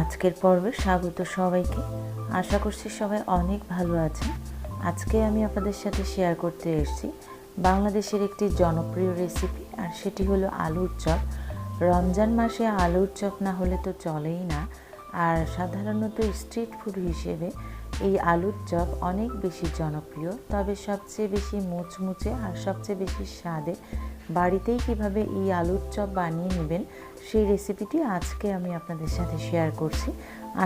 আজকের পর্বে স্বাগত সবাইকে। আশা করছি সবাই অনেক ভালো আছেন। আজকে আমি আপনাদের সাথে শেয়ার করতে এসেছি বাংলাদেশের একটি জনপ্রিয় রেসিপি আর সেটি হলো আলুর চপ। রমজান মাসে আলুর চপ না হলে তো চলেই না। আর সাধারণত স্ট্রিট ফুড হিসেবে এই আলুর চপ অনেক বেশি জনপ্রিয়, তবে সবচেয়ে বেশি মুচমুচে আর সবচেয়ে বেশি স্বাদে বাড়িতেই কীভাবে এই আলুর চপ বানিয়ে নেবেন সেই রেসিপিটি আজকে আমি আপনাদের সাথে শেয়ার করছি।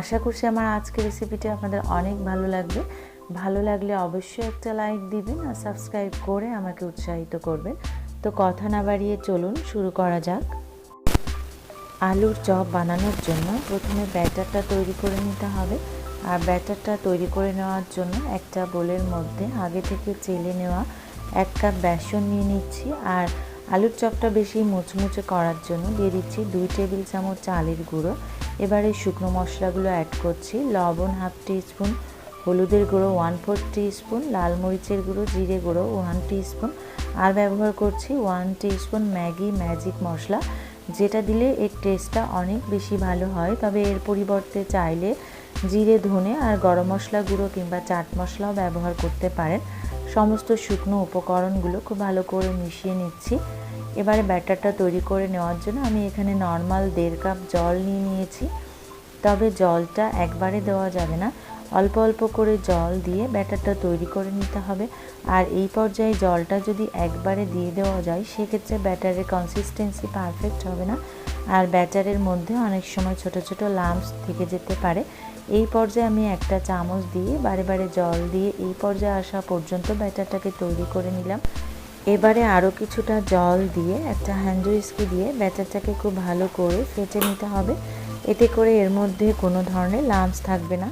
আশা করছি আমার আজকের রেসিপিটি আপনাদের অনেক ভালো লাগবে। ভালো লাগলে অবশ্যই একটা লাইক দিবেন আর সাবস্ক্রাইব করে আমাকে উৎসাহিত করবেন। তো কথা না বাড়িয়ে চলুন, শুরু করা যাক। আলুর চপ বানানোর জন্য প্রথমে ব্যাটারটা তৈরি করে নিতে হবে। আর ব্যাটারটা তৈরি করে নেওয়ার জন্য একটা বোলের মধ্যে আগে থেকে চেলে নেওয়া এক কাপ বেসন নিয়ে নিচ্ছি আর আলুর চপটা বেশি মুচমুচে করার জন্য দিয়ে দিচ্ছি দুই টেবিল চামচ চালের গুঁড়ো। এবারে শুকনো মশলাগুলো অ্যাড করছি। লবণ হাফ স্পুন হলুদের গুঁড়ো ওয়ান ফোর স্পুন লাল মরিচের গুঁড়ো, জিরে গুঁড়ো ওয়ান স্পুন আর ব্যবহার করছি one spoon Maggi magic masala. যেটা দিলে এর টেস্টটা অনেক বেশি ভালো হয়, তবে এর পরিবর্তে চাইলে জিরে, ধনে আর গরম মশলা গুঁড়ো কিংবা চাট মশলাও ব্যবহার করতে পারেন। সমস্ত শুকনো উপকরণগুলো খুব ভালো করে মিশিয়ে নিচ্ছি। এবারে ব্যাটারটা তৈরি করে নেওয়ার জন্য আমি এখানে নর্মাল দেড় কাপ জল নিয়ে নিয়েছি। তবে জলটা একবারে দেওয়া যাবে না। অল্প অল্প করে জল দিয়ে ব্যাটারটা তৈরি করে নিতে হবে। আর এই পর্যায়ে জলটা যদি একবারে দিয়ে দেওয়া যায়, সেক্ষেত্রে ব্যাটারের কনসিস্টেন্সি পারফেক্ট হবে না। আর ব্যাটারের মধ্যে অনেক সময় ছোট ছোট লাম্পস থেকে যেতে পারে। এই পর্যায়ে আমি একটা চামচ দিয়ে, বারে বারে জল দিয়ে এই পর্যায়ে আসা পর্যন্ত ব্যাটারটাকে তৈরি করে নিলাম। এবারে আরও কিছুটা জল দিয়ে, একটা হ্যান্ড উইস্কি দিয়ে ব্যাটারটাকে খুব ভালো করে ফেটে নিতে হবে। এতে করে এর মধ্যে কোনো ধরনের লাম্পস থাকবে না।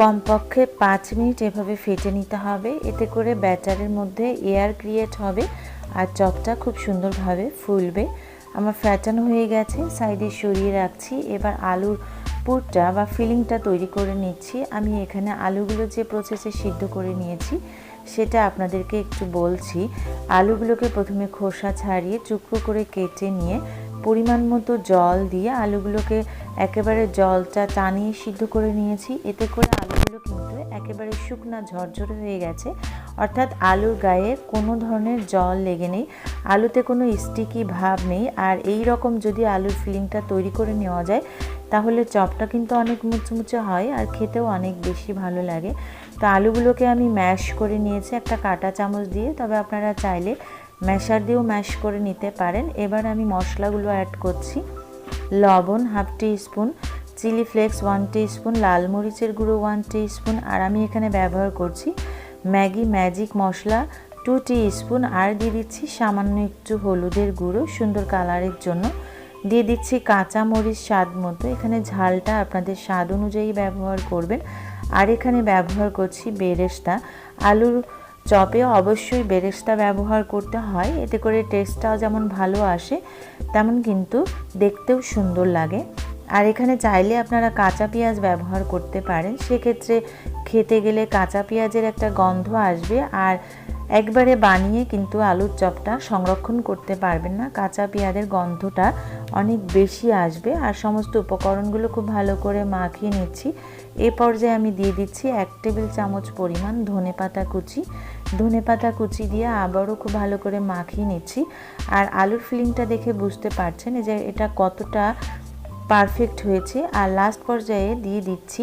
কমপক্ষে পাঁচ মিনিট এভাবে ফেটে নিতে হবে। এতে করে ব্যাটারের মধ্যে এয়ার ক্রিয়েট হবে আর চপটা খুব সুন্দরভাবে ফুলবে। আমার ফ্যাটানো হয়ে গেছে সাইডে সরিয়ে রাখছি। এবার আলুর পুরটা বা ফিলিংটা তৈরি করে নিচ্ছি। আমি এখানে আলুগুলো যে প্রসেসে সিদ্ধ করে নিয়েছি, সেটা আপনাদেরকে একটু বলছি। আলুগুলোকে প্রথমে খোসা ছাড়িয়ে চুকরো করে কেটে নিয়ে পরিমাণ মতো জল দিয়ে আলুগুলোকে একেবারে জলটা টানিয়ে সিদ্ধ করে নিয়েছি। এতে করে আলুগুলো কিন্তু একেবারে শুকনা ঝরঝরে হয়ে গেছে। অর্থাৎ আলুর গায়ে কোনো ধরনের জল লেগে নেই। আলুতে কোনো স্টিকি ভাব নেই। আর এই রকম যদি আলুর ফিলিংটা তৈরি করে নেওয়া যায় তাহলে চপটা কিন্তু অনেক মুচমুচে হয় আর খেতেও অনেক বেশি ভালো লাগে। তো আলুগুলোকে আমি ম্যাশ করে নিয়েছি একটা কাটা চামচ দিয়ে, তবে আপনারা চাইলে ম্যাশার দিয়েও ম্যাশ করে নিতে পারেন। এবার আমি মশলাগুলো অ্যাড করছি। লবণ half teaspoon chilli flakes one spoon লাল মরিচের গুঁড়ো ওয়ান স্পুন আর আমি এখানে ব্যবহার করছি Maggi magic masala two spoon আর দিয়ে দিচ্ছি সামান্য একটু হলুদের গুঁড়ো সুন্দর কালারের জন্য। দিয়ে দিচ্ছি কাঁচা মরিচ স্বাদ মতো। এখানে ঝালটা আপনাদের স্বাদ অনুযায়ী ব্যবহার করবেন। আর এখানে ব্যবহার করছি বেরেস্তা। আলুর চপেও অবশ্যই বেরেস্তা ব্যবহার করতে হয়। এতে করে টেস্টটাও যেমন ভালো আসে, তেমন কিন্তু দেখতেও সুন্দর লাগে। আর এখানে চাইলে আপনারা কাঁচা পেঁয়াজ ব্যবহার করতে পারেন। সেক্ষেত্রে খেতে গেলে কাঁচা পেঁয়াজের একটা গন্ধ আসবে। আর একবারে বানিয়ে কিন্তু আলুর চপটা সংরক্ষণ করতে পারবেন না। কাঁচা পেঁয়াজের গন্ধটা অনেক বেশি আসবে। আর সমস্ত উপকরণগুলো খুব ভালো করে মাখিয়ে নিচ্ছি। এ পর্যায়ে আমি দিয়ে দিচ্ছি এক টেবিল চামচ পরিমাণ ধনে পাতা কুচি। ধনে পাতা কুচি দিয়ে আবারও খুব ভালো করে মাখিয়ে নিচ্ছি। আর আলুর ফিলিংটা দেখে বুঝতে পারছেন যে এটা কতটা পারফেক্ট হয়েছে। আর লাস্ট পর্যায়ে দিয়ে দিচ্ছি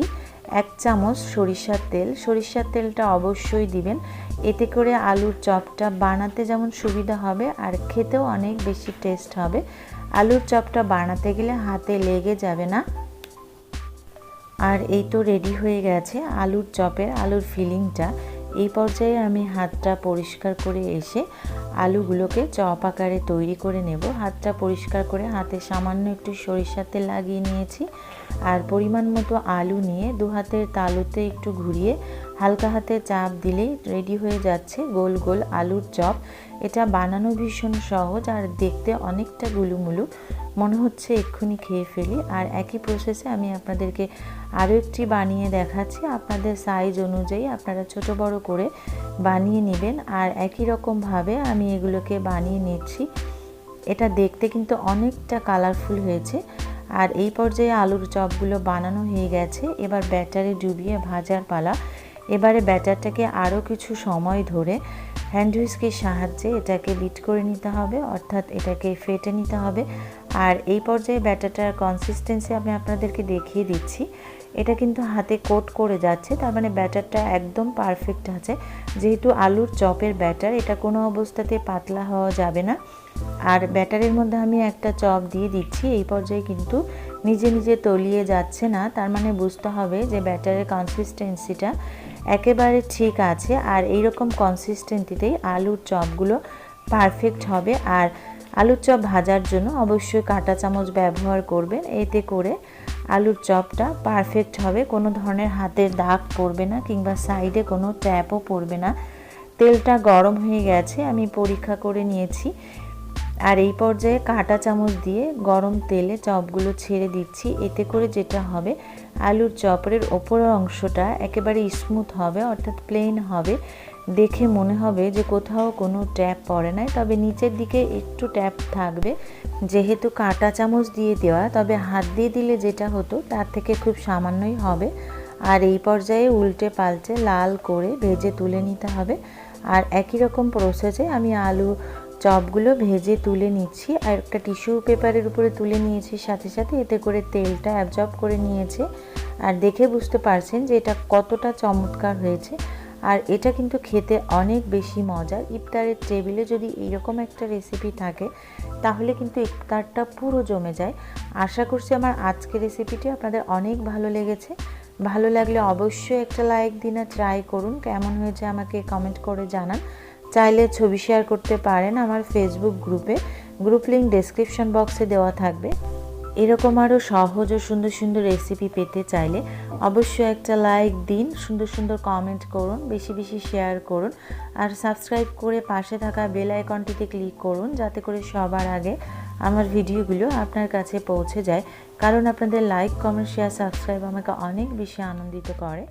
এক চামচ সরিষার তেল। সরিষার তেলটা অবশ্যই দিবেন। এতে করে আলুর চপটা বানাতে যেমন সুবিধা হবে আর খেতেও অনেক বেশি টেস্ট হবে। আলুর চপটা বানাতে গেলে হাতে লেগে যাবে না। আর এই তো রেডি হয়ে গেছে আলুর চপের, আলুর ফিলিংটা এই পর্যায়ে আমি হাতটা পরিষ্কার করে এসে আলুগুলোকে চপ আকারে তৈরি করে নেব। হাতটা পরিষ্কার করে হাতে সামান্য একটু সরিষার তেল লাগিয়ে নিয়েছি। আর পরিমাণ মতো আলু নিয়ে দু হাতের তালুতে একটু ঘুরিয়ে হালকা হাতে চাপ দিলেই রেডি হয়ে যাচ্ছে গোল গোল আলুর চপ। এটা বানানো ভীষণ সহজ আর দেখতে অনেকটা গুলুমুলু। মনে হচ্ছে এক্ষুনি খেয়ে ফেলি। আর একই প্রসেসে আমি আপনাদেরকে আরও একটি বানিয়ে দেখাচ্ছি। আপনাদের সাইজ অনুযায়ী আপনারা ছোট বড় করে বানিয়ে নেবেন। আর একই রকমভাবে আমি এগুলোকে বানিয়ে নিচ্ছি। এটা দেখতে কিন্তু অনেকটা কালারফুল হয়েছে। আর এই পর্যায়ে আলুর চপগুলো বানানো হয়ে গেছে। এবার ব্যাটারে ডুবিয়ে ভাজার পালা। এবারে ব্যাটারটাকে আরও কিছু সময় ধরে হ্যান্ড সাহায্যে এটাকে বিট করে নিতে হবে, অর্থাৎ এটাকে ফেটে নিতে হবে। আর এই পর্যায়ে ব্যাটারটার কনসিস্টেন্সি আমি আপনাদেরকে দেখিয়ে দিচ্ছি। এটা কিন্তু হাতে কোট করে যাচ্ছে, তার মানে ব্যাটারটা একদম পারফেক্ট আছে। যেহেতু আলুর চপের ব্যাটার, এটা কোনো অবস্থাতে পাতলা হওয়া যাবে না। আর ব্যাটারের মধ্যে আমি একটা চপ দিয়ে দিচ্ছি, এই পর্যায়ে কিন্তু নিজে নিজে তলিয়ে যাচ্ছে না, তার মানে বুঝতে হবে যে ব্যাটারের কনসিস্টেন্সিটা একেবারে ঠিক আছে আর এইরকম কনসিস্টেন্সিতেই আলুর চপগুলো পারফেক্ট হবে। আর আলুর চপ ভাজার জন্য অবশ্যই কাঁটা চামচ ব্যবহার করবেন। এতে করে আলুর চপটা পারফেক্ট হবে। কোনো ধরনের হাতের দাগ পড়বে না কিংবা সাইডে কোনো ট্যাপও পড়বে না। তেলটা গরম হয়ে গেছে, আমি পরীক্ষা করে নিয়েছি। আর এই পর্যায়ে কাঁটা চামচ দিয়ে গরম তেলে চপগুলো ছেড়ে দিচ্ছি। এতে করে যেটা হবে আলুর চপের ওপরের অংশটা একেবারে স্মুথ হবে, অর্থাৎ প্লেন হবে। দেখে মনে হবে যে কোথাও কোনো ট্যাপ পড়ে নাই, তবে নিচের দিকে একটু ট্যাপ থাকবে। যেহেতু কাঁটা চামচ দিয়ে দেওয়া, তবে হাত দিয়ে দিলে যেটা হতো তার থেকে খুব সামান্যই হবে। আর এই পর্যায়ে উল্টে পাল্টে লাল করে ভেজে তুলে নিতে হবে। আর একই রকম প্রসেসে আমি আলু চপগুলো ভেজে তুলে নিচ্ছি আর একটা টিস্যু পেপারের উপরে তুলে নিয়েছি। সাথে সাথে এতে করে তেলটা অ্যাবজর্ব করে নিয়েছে। আর দেখে বুঝতে পারছেন যে এটা কতটা চমৎকার হয়েছে। আর এটা কিন্তু খেতে অনেক বেশি মজার। ইফতারের টেবিলে যদি এইরকম একটা রেসিপি থাকে, তাহলে কিন্তু ইফতারটা পুরো জমে যায়। আশা করছি আমার আজকের রেসিপিটি আপনাদের অনেক ভালো লেগেছে। ভালো লাগলে অবশ্যই একটা লাইক দিন আর ট্রাই করুন। কেমন হয়েছে আমাকে কমেন্ট করে জানান। চাইলে ছবি শেয়ার করতে পারেন আমার ফেসবুক গ্রুপে গ্রুপ লিঙ্ক ডেসক্রিপশন বক্সে দেওয়া থাকবে। এরকম আরও সহজ ও সুন্দর সুন্দর রেসিপি পেতে চাইলে অবশ্যই একটা লাইক দিন, সুন্দর সুন্দর কমেন্ট করুন, বেশি বেশি শেয়ার করুন। আর সাবস্ক্রাইব করে পাশে থাকা বেল আইকনটিতে ক্লিক করুন, যাতে করে সবার আগে আমার ভিডিওগুলো আপনার কাছে পৌঁছে যায়। কারণ আপনাদের লাইক কমেন্ট শেয়ার সাবস্ক্রাইব আমাকে অনেক বেশি আনন্দিত করে।